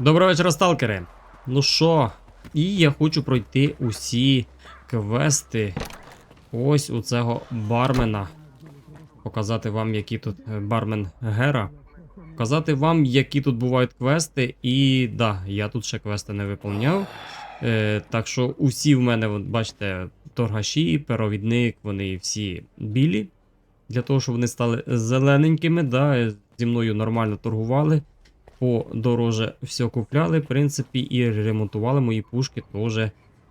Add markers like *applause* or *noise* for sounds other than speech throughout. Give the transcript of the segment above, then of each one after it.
Доброго вечора, сталкери. Ну що, і я хочу пройти усі квести ось у цього бармена. Показати вам, які тут е, бармен Гера. Показати вам, які тут бувають квести. І да, я тут ще квести не виповняв. Е, так що усі в мене, бачите, торгаші, перовідник, вони всі білі. Для того, щоб вони стали зелененькими, да, е, зі мною нормально торгували подороже все купляли, в принципі, і ремонтували мої пушки теж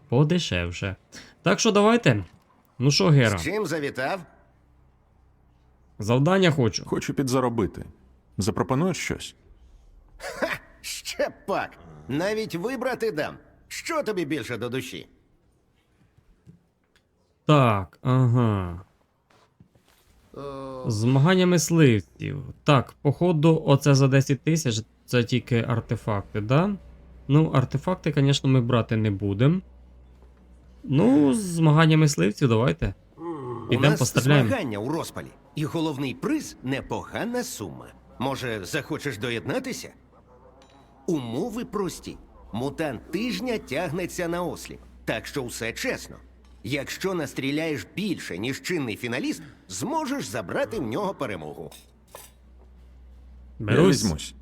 подешевше. Так що давайте. Ну що, Гера, З чим завітав? завдання хочу. Хочу підзаробити. Запропонуєш щось? Ще пак. Навіть вибрати дам. Що тобі більше до душі? Так, ага. Змагання мисливців. Так, походу, оце за 10 тисяч це тільки артефакти, да? Ну, артефакти, звісно, ми брати не будемо. Ну, змагання мисливців, давайте. У Підемо нас постріляємо. змагання у розпалі. І головний приз непогана сума. Може, захочеш доєднатися? Умови прості. Мутант тижня тягнеться на осліп. Так що все чесно. Якщо настріляєш більше, ніж чинний фіналіст, зможеш забрати в нього перемогу. Я Берусь. візьмусь.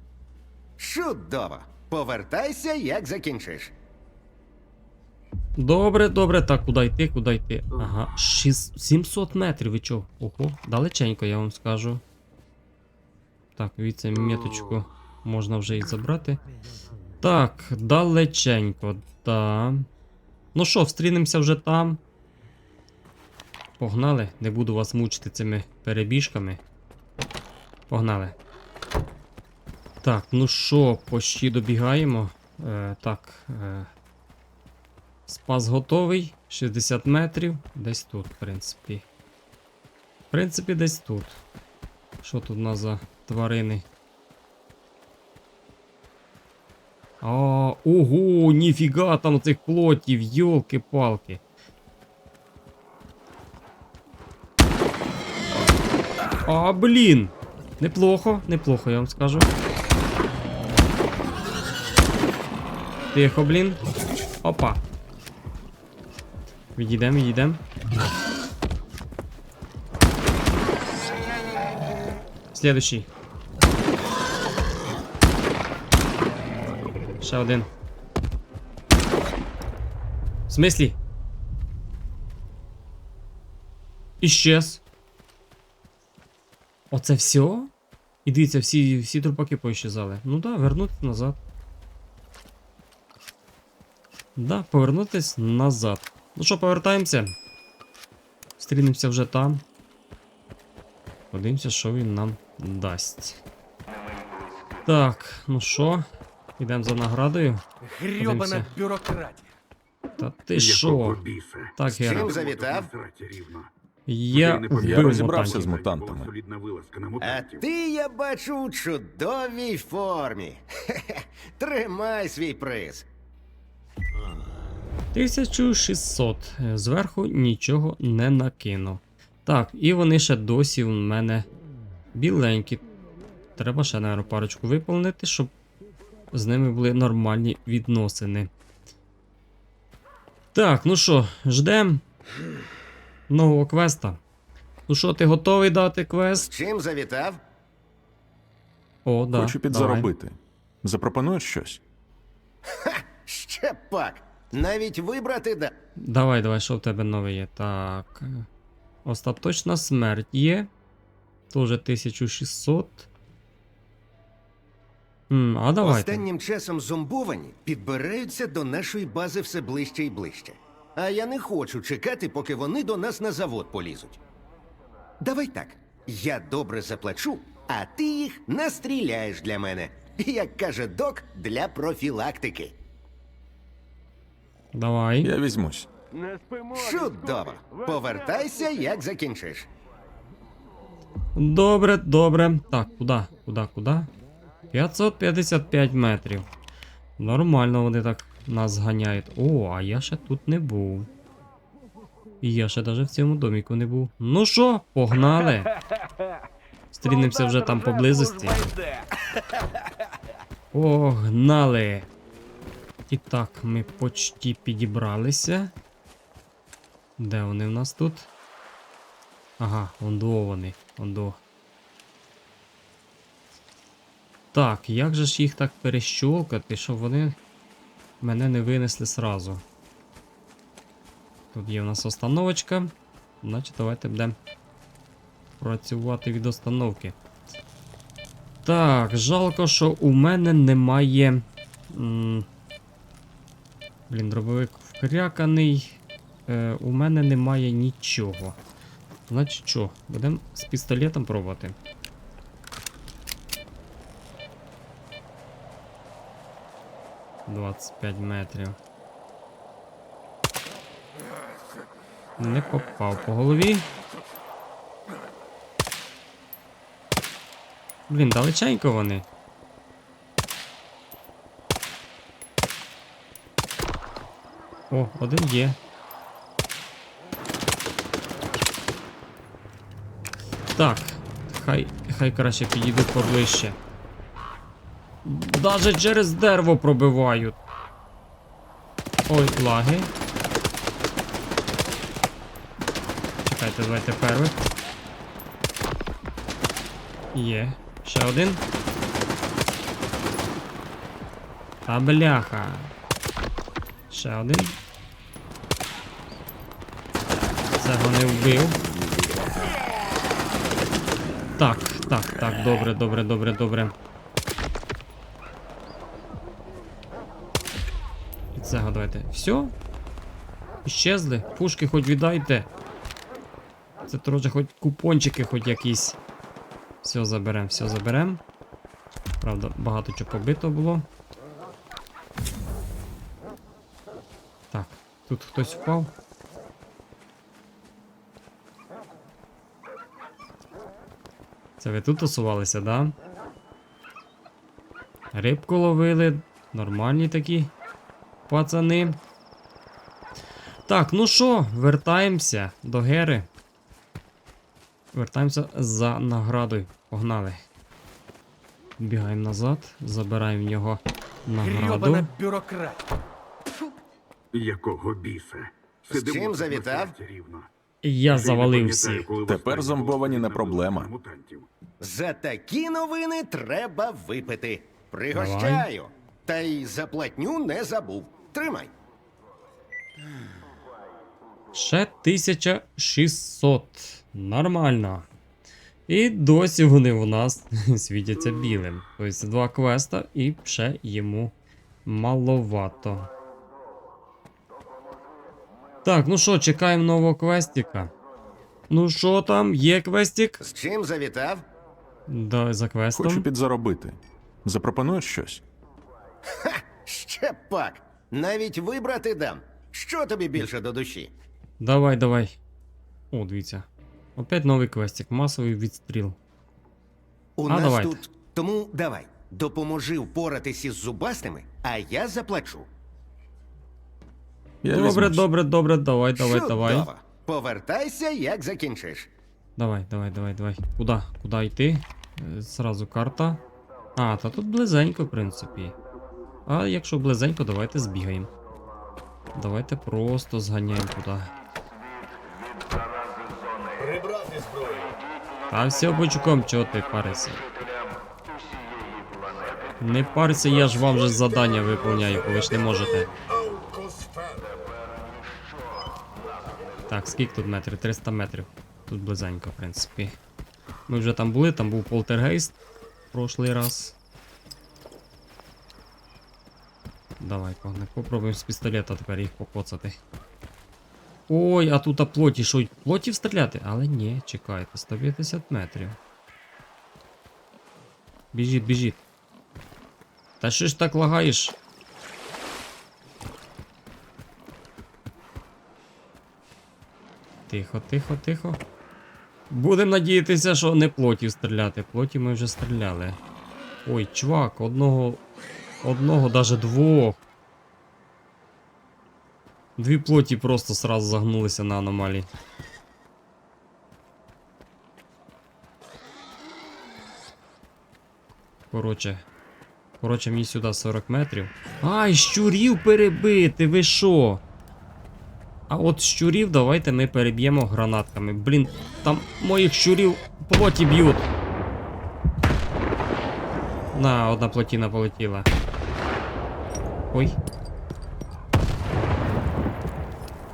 Чудово! Повертайся, як закінчиш. Добре, добре, так, куди йти, куди йти? Ага, 6, 700 метрів, ви чого? Ого, далеченько, я вам скажу. Так, віце меточку можна вже і забрати. Так, далеченько, да. Ну що, встрінемося вже там. Погнали, не буду вас мучити цими перебіжками. Погнали. Так, ну що, почти добігаємо. Е, так. Е, Спас готовий. 60 метрів. Десь тут, в принципі. В принципі, десь тут. Що тут у нас за тварини? А, ого, ніфіга там цих плотів, йолки-палки. А, блін! Неплохо, неплохо, я вам скажу. Тихо, блін. Опа. Відійдем, відійдем. Слідущий. Ще один. В смислі? Іщез. Оце все? І дивіться, всі, всі трупаки поіщезали. Ну да, вернути назад. Да, повернутись назад. Ну що, повертаємося. Стрінемося вже там. Подивимося, що він нам дасть. Так, ну що, йдемо за наградою. Подивимося. бюрократія. Та ти що? Так, Гера. завітав? Я Я вбив розібрався з мутантами. А ти, я бачу, у чудовій формі. *laughs* Хе-хе. Тримай свій приз. 1600. Е, Зверху нічого не накину. Так, і вони ще досі в мене біленькі. Треба ще, наверное, парочку виповнити, щоб з ними були нормальні відносини. Так, ну що, ждем нового квеста. Ну що, ти готовий дати З квест? чим завітав? О, да. Хочу підзаробити. Запропонуєш щось? Ще пак. Навіть вибрати дам. Давай, давай, що в тебе нове є? Так. Остаточна смерть є. Тоже 1600. М, а давайте. Останнім часом зомбовані підбираються до нашої бази все ближче і ближче. А я не хочу чекати, поки вони до нас на завод полізуть. Давай так. Я добре заплачу, а ти їх настріляєш для мене. Як каже док, для профілактики. Давай. Я візьмусь. Чудово! Повертайся, як закінчиш. Добре, добре. Так, куди? Куди, куди? 555 метрів. Нормально вони так нас ганяють. О, а я ще тут не був. І я ще навіть в цьому доміку не був. Ну що, погнали. *laughs* Стрінемося вже там поблизості. Погнали! І так, ми почти підібралися. Де вони в нас тут? Ага, ондо вони, ондо. Так, як же ж їх так перещолкати, щоб вони мене не винесли сразу? Тут є в нас остановочка. Значить, давайте будемо працювати від остановки. Так, жалко, що у мене немає. Блін, дробовик вкряканий. Е, у мене немає нічого. Значить що, будемо з пістолетом пробувати. Двадцять п'ять метрів. Не попав по голові. Блін, далеченько вони. О, один є. Так, хай, хай краще підійдуть поближче. Даже через дерево пробивають. Ой, лаги. Чекайте, давайте перших. Є. Ще один. Та бляха. Ще один. Цього не вбив. Так, так, так, добре, добре, добре, добре. І цього давайте. Все? Іщезли? Пушки хоч віддайте. Це трохи хоч купончики, хоч якісь. Все заберем, все заберем. Правда, багато чого побито було. Так, тут хтось впав. Це ви тут тусувалися, да? Рибку ловили. Нормальні такі пацани. Так, ну що, вертаємося до Гери. Вертаємося за наградою. Погнали. Бігаємо назад, забираємо в нього награду. Бюрократ. Якого біса? З чим завітав? рівно. Я завалив всіх. Тепер зомбовані не проблема. За такі новини треба випити. Пригощаю. Та й заплатню не забув. Тримай. Ще 1600. Нормально. І досі вони у нас *laughs* світяться білим. Тобто два квеста і ще йому маловато. Так, ну що, чекаємо нового квестика. Ну що там, є квестик? З чим завітав? Да, за квестом. Хочу підзаробити. Запропонуєш щось? Ще пак. Навіть вибрати дам. Що тобі більше до душі? Давай, давай. О, дивіться. Опять новий квестик, масовий відстріл. У А, нас давайте. тут. Тому давай, допоможи впоратись із зубастими, а я заплачу. Я добре, добре, добре, давай, давай, Чудово. давай. Повертайся, як закінчиш. Давай, давай, давай, давай. Куда? Куда йти? Е, Зразу карта. А, та тут близенько, в принципі. А якщо близенько, давайте збігаємо. Давайте просто зганяємо туди. Та все бочуком, чого ти паришся? Не парся, я ж вам вже завдання виповняю, бо ви ж не можете. Так, скільки тут метрів? 300 метрів. Тут близенько, в принципі. Ми вже там були, там був полтергейст прошлий раз. Давай, погнали, попробуємо з пістолета тепер їх покоцати. Ой, а тут плоті, що й плотів стріляти? Але ні, чекайте, 150 метрів. Біжіть, біжіть. Та що ж так лагаєш? Тихо, тихо, тихо. Будемо надіятися, що не плотів стріляти. Плоті ми вже стріляли. Ой, чувак, одного. Одного, даже двох. Дві плоті просто сразу загнулися на аномалії. Коротше. Коротше, мені сюди 40 метрів. Ай, щурів перебити, ви що? А от щурів давайте ми переб'ємо гранатками. Блін, там моїх щурів плоті б'ють. На, одна плотіна полетіла. Ой.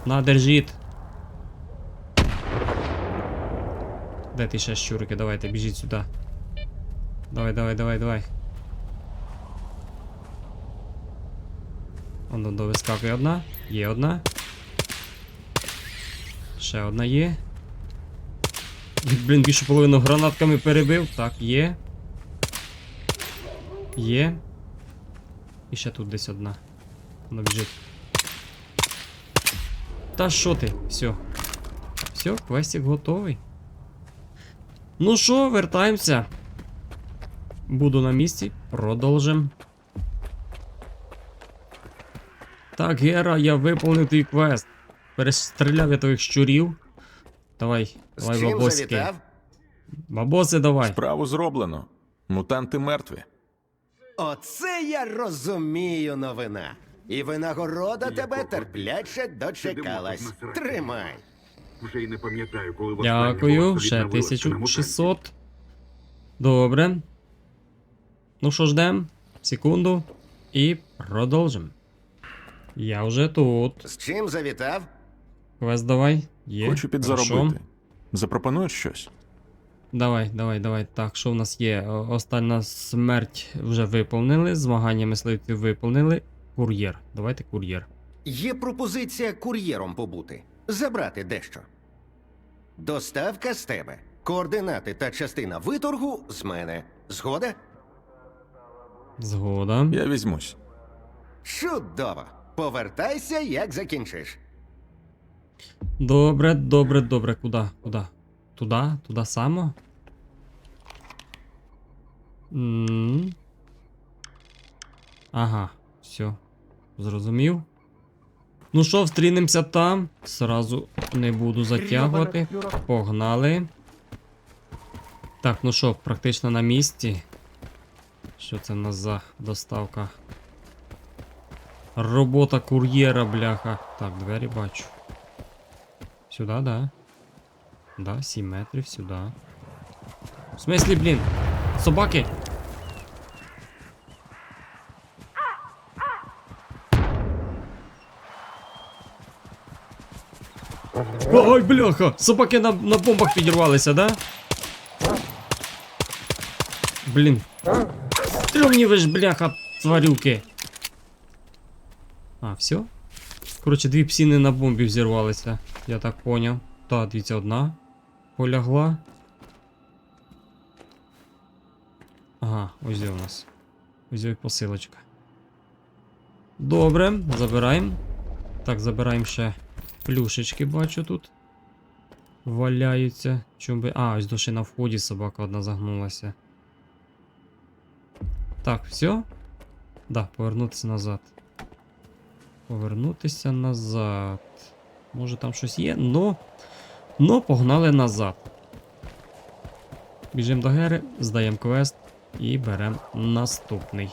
На, держіть. Де ти ще щурики? Давайте, біжіть сюди. Давай, давай, давай, давай. Воно довискакує одна. Є одна. Ще одна є. Блін, більшу половину гранатками перебив. Так, є. Є. І ще тут десь одна. Воно біжить. Та що ти? Все. Все, квестик готовий. Ну що, вертаємося. Буду на місці, продовжим. Так, Гера, я виповнив твій квест. Перестріляв я твоїх щурів. Давай, давай, бабоски. Бабоси, давай. Справу зроблено. Мутанти мертві. Оце я розумію новина. І винагорода тебе терпляче дочекалась. Тримай. Вже й не пам'ятаю, коли Дякую, ще відновилося 1600. Добре. Ну що ждем? Секунду. І продовжим. Я вже тут. З чим завітав? Квест давай. Є. Хочу Хорошо. Запропонуєш щось? Давай, давай, давай. Так, що в нас є? Остання смерть вже виповнили. Змагання мисливців виповнили. Кур'єр. Давайте кур'єр. Є пропозиція кур'єром побути. Забрати дещо. Доставка з тебе. Координати та частина виторгу з мене. Згода? Згода. Я візьмусь. Чудово. Повертайся, як закінчиш. Добре, добре, добре. Куда? Куда? Туда? Туда само? м Ага, все. Зрозумів. Ну що, встрінемося там. Сразу не буду затягувати. Погнали. Так, ну що, практично на місці. Що це в нас за доставка? Робота кур'єра, бляха. Так, двері бачу. Сюда, да. Да, 7 метрів сюди. В смислі, блін? Собаки? Ой, бляха! Собаки на, на бомбах підірвалися, да? Блін. Стрьомні ви ж, бляха, тварюки. А, все? Коротше, дві псіни на бомбі взірвалися, я так поняв. Та, дивіться, одна полягла. Ага, ось де у нас. Ось де посилочка. Добре, забираємо. Так, забираємо ще плюшечки, бачу тут. Валяються. Чому би. А, ось душі на вході собака одна загнулася. Так, все? Да, повернутися назад. Повернутися назад. Може там щось є, но. Но погнали назад. Біжимо до Гери, здаємо квест і беремо наступний.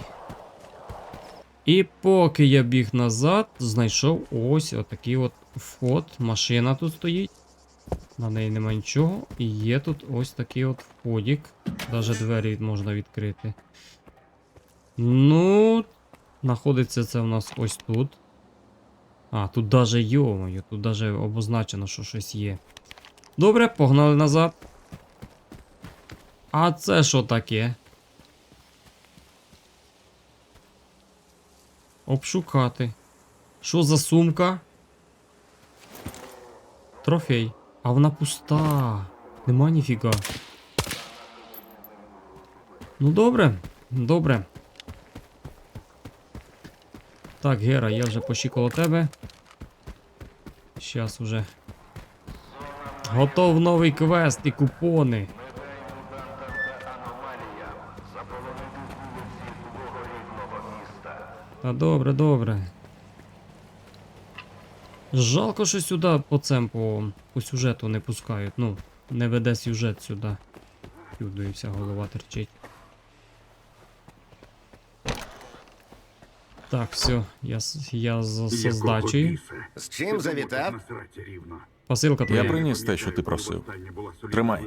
І поки я біг назад, знайшов ось отакий от вход. Машина тут стоїть. На неї нема нічого. І є тут ось такий от входик. Даже двері можна відкрити. Ну, знаходиться це в нас ось тут. А, тут даже йомою, тут даже обозначено, що щось є. Добре, погнали назад. А це що таке? Обшукати. Що за сумка? Трофей. А вона пуста. Нема ніфіга. Ну добре, добре. Так, Гера, я вже коло тебе. Щас уже. Готов новий квест і купони. Та добре, добре. Жалко, що сюди по цим по, по сюжету не пускають. Ну, не веде сюжет сюди. Сюди і вся голова терчить. Так, все, я, я за создачею. З чим завітав? Посилка Я твоя. при- приніс те, що ти просив. Тримай.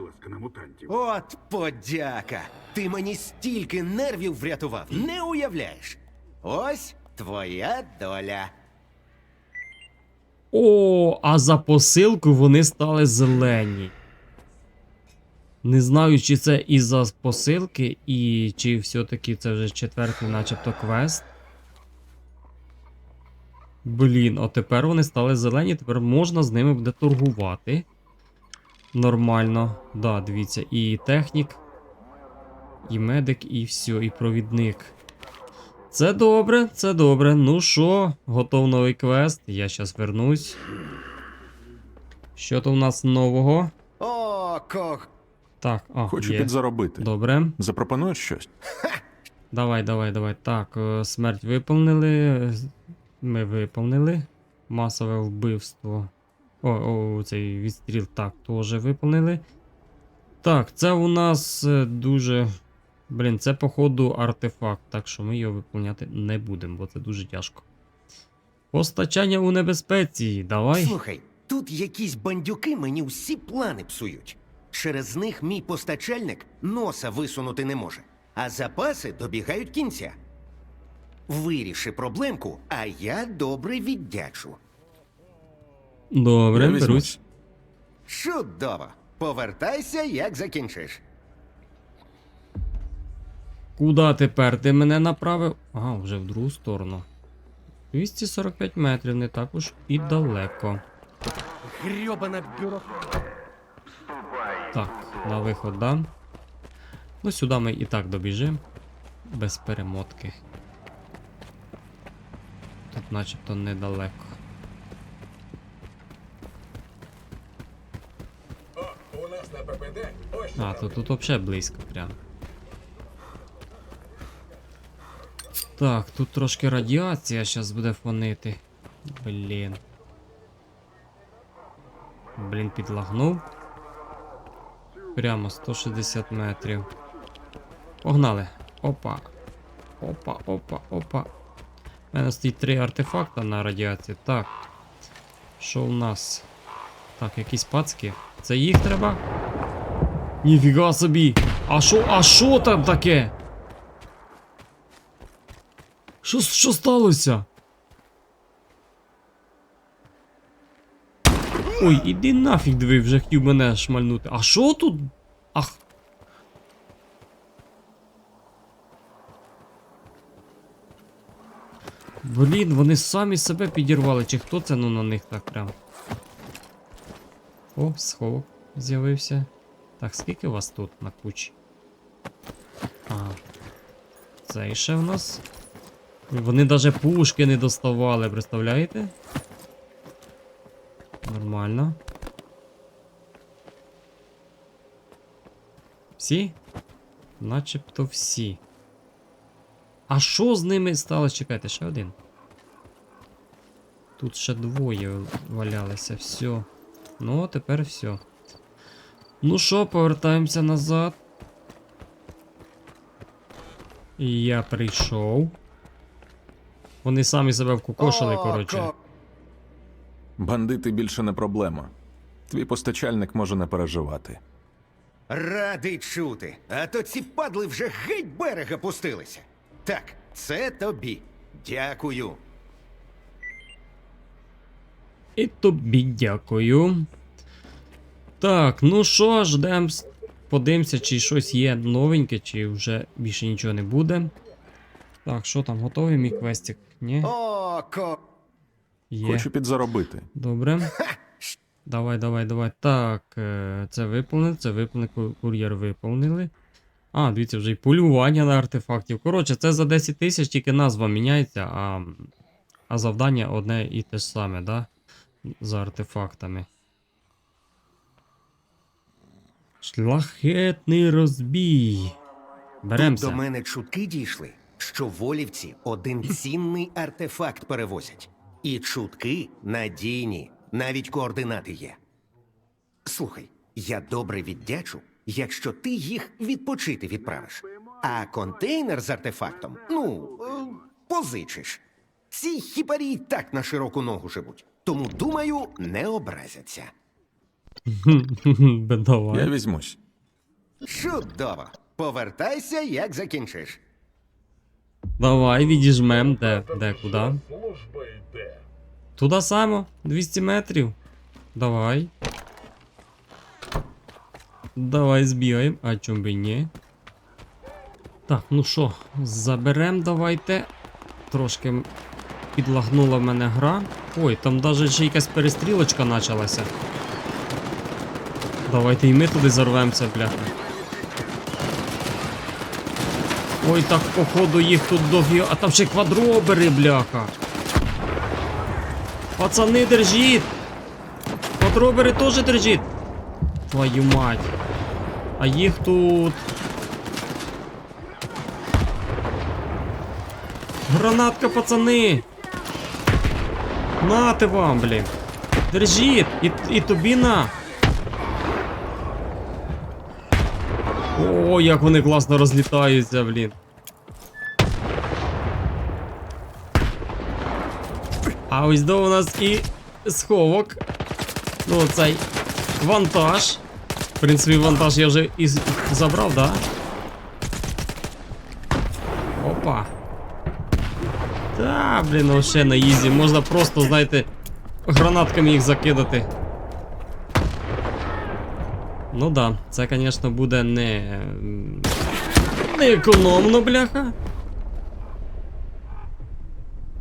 От подяка! Ти мені стільки нервів врятував, не уявляєш. Ось твоя доля. О, а за посилку вони стали зелені. Не знаю, чи це із-за посилки, і чи все-таки це вже четвертий, начебто, квест. Блін, а тепер вони стали зелені, тепер можна з ними буде торгувати. Нормально. Да, дивіться, і технік, і медик, і все, і провідник. Це добре, це добре. Ну що, готов новий квест. Я щас вернусь. Що то в нас нового? О, кох. Так, а, Хочу є. підзаробити. Добре. Запропонуєш щось? Давай, давай, давай. Так, е, смерть виповнили. Ми виповнили. Масове вбивство. О, о, цей відстріл так, теж виповнили. Так, це у нас е, дуже. Блін, це, походу, артефакт, так що ми його виповняти не будемо, бо це дуже тяжко. Постачання у небезпеці. Давай. Слухай, тут якісь бандюки мені всі плани псують. Через них мій постачальник носа висунути не може, а запаси добігають кінця. Виріши проблемку, а я добре віддячу. Добре, Я берусь. Чудово! Повертайся, як закінчиш. Куда тепер ти мене направив? Ага, вже в другу сторону. 245 метрів, не так уж і далеко. Грьобана бюро. Так, на виход дам. Ну, сюди ми і так добіжимо. Без перемотки. Тут начебто недалеко. А, то тут взагалі близько прям. Так, тут трошки радіація зараз буде фонити. Блін. Блін, підлагнув. Прямо 160 метрів. Погнали. Опа. Опа, опа, опа. У мене стоїть три артефакта на радіацію. Так. Що у нас? Так, якісь пацки. Це їх треба? Ніфіга собі! А що, а що там таке? Що, що сталося? Ой, іди нафіг диви, вже хотів мене шмальнути. А що тут? Ах. Блін, вони самі себе підірвали, чи хто це ну на них так прям. О, сховок з'явився. Так, скільки вас тут на кучі? Ага. Це ще в нас. Вони навіть пушки не доставали, представляєте? Нормально. Всі? Начебто всі. А що з ними сталося? Чекайте, ще один. Тут ще двоє валялися, все. Ну, тепер все. Ну що, повертаємося назад. І я прийшов. Вони самі себе вкукошили, коротше. Бандити більше не проблема. Твій постачальник може не переживати. Радий чути. А то ці падли вже геть берега пустилися. Так, це тобі. Дякую. І тобі дякую. Так, ну що, ждем. с- Подивимося, чи щось є новеньке, чи вже більше нічого не буде. Так, що там, готовий мій квестик? Ні? О, ко. Є. Хочу підзаробити. Добре. *laughs* Давай, давай, давай. Так, е, це виповнили, це виповнили, кур'єр виповнили. А, дивіться, вже й полювання на артефактів. Коротше, це за 10 тисяч, тільки назва міняється, а, а завдання одне і те ж саме, да? За артефактами. Шлахетний розбій. Тут Беремося. до мене чутки дійшли, що волівці один цінний артефакт перевозять. І чутки надійні, навіть координати є. Слухай, я добре віддячу, якщо ти їх відпочити відправиш. А контейнер з артефактом, ну, е, позичиш. Ці хіпарі й так на широку ногу живуть. Тому, думаю, не образяться. *laughs* Я візьмусь. Чудово! Повертайся, як закінчиш. Давай, відіжмем. Де? Де, куди? Туди само, 200 метрів. Давай. Давай збігаємо, а чом би ні. Так, ну що, заберем давайте. Трошки підлагнула в мене гра. Ой, там навіть ще якась перестрілочка почалася. Давайте і ми туди зарвемося, бляха. Ой, так походу їх тут дофіга. А там ще квадробери, бляха. Пацани, держіть! Квадробери теж держіть! Твою мать. А їх тут. Гранатка, пацани! Нате вам, блін! Держіть! І, і тобі на! О, як вони класно розлітаються, блін. А ось до у нас і сховок. Ну, цей вантаж. Принципі, вантаж я вже і забрав, да? Опа. Та, блін, ну ще на ізі. Можна просто, знаєте, гранатками їх закидати. Ну да, це, звісно, буде не. Не економно, бляха.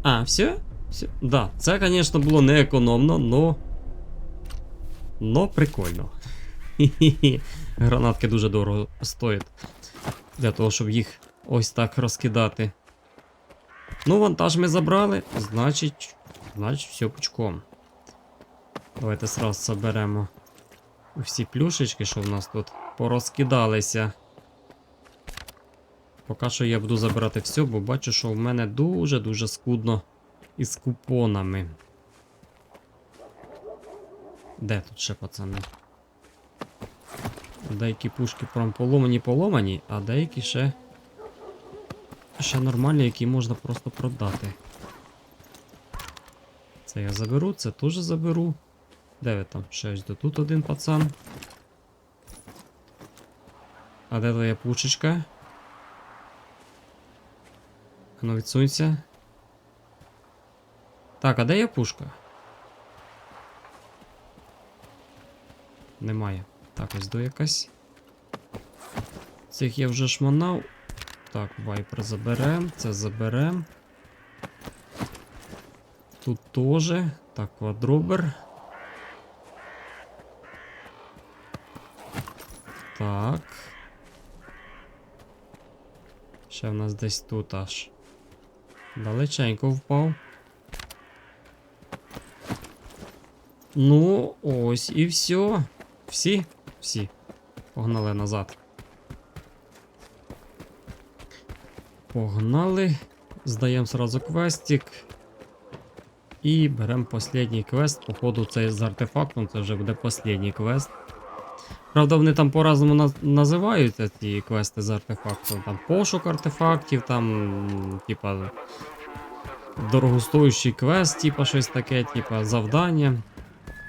А, все? все? Да, це, звісно, було не економно, но. Но прикольно. *laughs* Гранатки дуже дорого стоять. Для того, щоб їх ось так розкидати. Ну, вантаж ми забрали, значить. Значить, все пучком. Давайте сразу заберемо всі плюшечки, що в нас тут порозкидалися. Поки що я буду забирати все, бо бачу, що в мене дуже-дуже скудно із купонами. Де тут ще пацани? Деякі пушки прям поломані поломані, а деякі ще. Ще нормальні, які можна просто продати. Це я заберу, це теж заберу. Де ви там? Ще ось до тут один пацан. А де твоя пушечка? Ну відсунься. Так, а де є пушка? Немає. Так, ось до якась. Цих я вже шманав. Так, вайпер заберем, це заберем. Тут теж. Так, квадробер. Так. Ще в нас десь тут аж. Далеченько впав. Ну, ось і все. Всі? Всі. Погнали назад. Погнали. Здаємо сразу квестик. І беремо останній квест. Походу, це з артефактом, це вже буде останній квест. Правда, вони там по-разному наз- називаються ці квести з артефактом. Там пошук артефактів, там, типа, дорогостоящий квест, типа щось таке, типа завдання.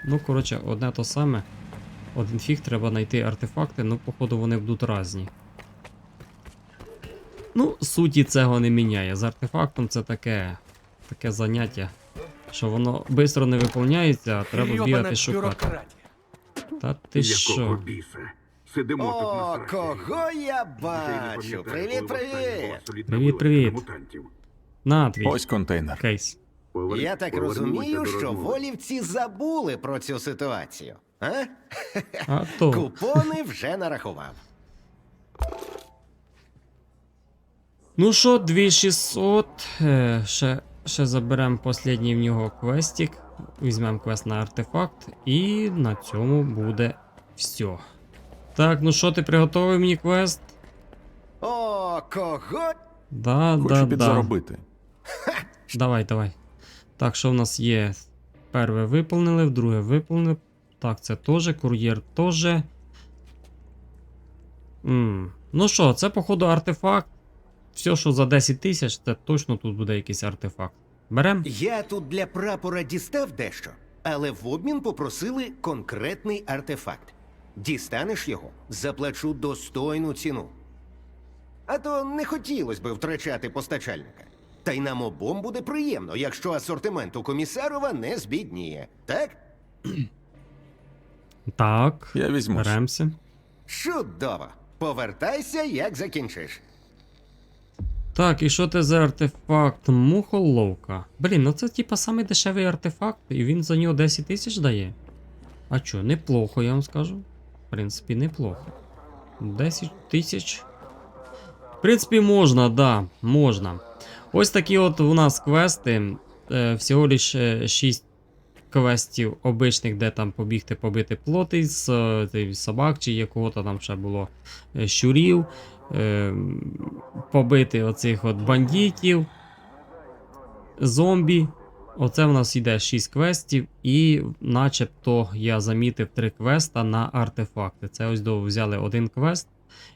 Ну, коротше, одне то саме. Один фіг треба знайти артефакти, ну, походу, вони будуть різні. Ну, суті цього не міняє. З артефактом це таке, таке заняття, що воно швидко не виповняється, а треба бігати шукати. Та ти що? Сидимо тут на О, кого я бачу! Привіт, привіт! Привіт, привіт! на. На твій Ось контейнер. кейс. Я так розумію, що волівці забули про цю ситуацію. А? А то. *laughs* Купони вже нарахував. Ну що, 2600. Е, ще, ще заберемо останній в нього квестик. Візьмемо квест на артефакт. І на цьому буде все. Так, ну що, ти приготовив мені квест? О, кого? Да, Хочу да, да. Давай, давай. Так, що в нас є? Перше виповнили, друге виповнили. Так, це теж, кур'єр теж. Ну що, це, походу, артефакт. Все, що за 10 тисяч, це точно тут буде якийсь артефакт. Берем? Я тут для прапора дістав дещо, але в обмін попросили конкретний артефакт. Дістанеш його, заплачу достойну ціну. А то не хотілося би втрачати постачальника. Та й нам обом буде приємно, якщо асортимент у комісарова не збідніє. Так? *clears throat* Так. Я візьмусь. Беремося. Чудово! Повертайся, як закінчиш. Так, і що це за артефакт? Мухоловка. Блін, ну це типа самий дешевий артефакт, і він за нього 10 тисяч дає. А чо, неплохо, я вам скажу. В принципі, неплохо. 10 тисяч. В принципі, можна, да, можна. Ось такі от у нас квести. Е, всього лиш 6 квестів обичних, де там побігти побити плоти з е, собак, чи якого-то там ще було е, щурів. Побити оцих от бандитів, зомбі. Оце в нас йде 6 квестів, і начебто я замітив 3 квеста на артефакти. Це ось до взяли один квест,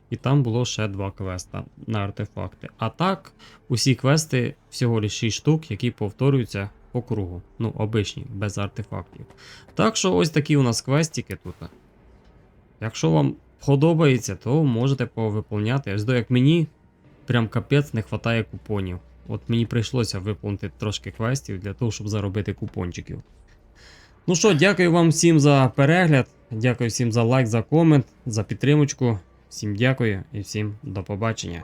і там було ще 2 квеста на артефакти. А так, усі квести всього лише 6 штук, які повторюються по кругу. Ну, обичні, без артефактів. Так що ось такі у нас квестики тут. Якщо вам подобається, то можете повиповняти. Ось до як мені прям капець не вистачає купонів. От мені прийшлося виповнити трошки квестів для того, щоб заробити купончиків. Ну що, дякую вам всім за перегляд. Дякую всім за лайк, за комент, за підтримочку. Всім дякую і всім до побачення.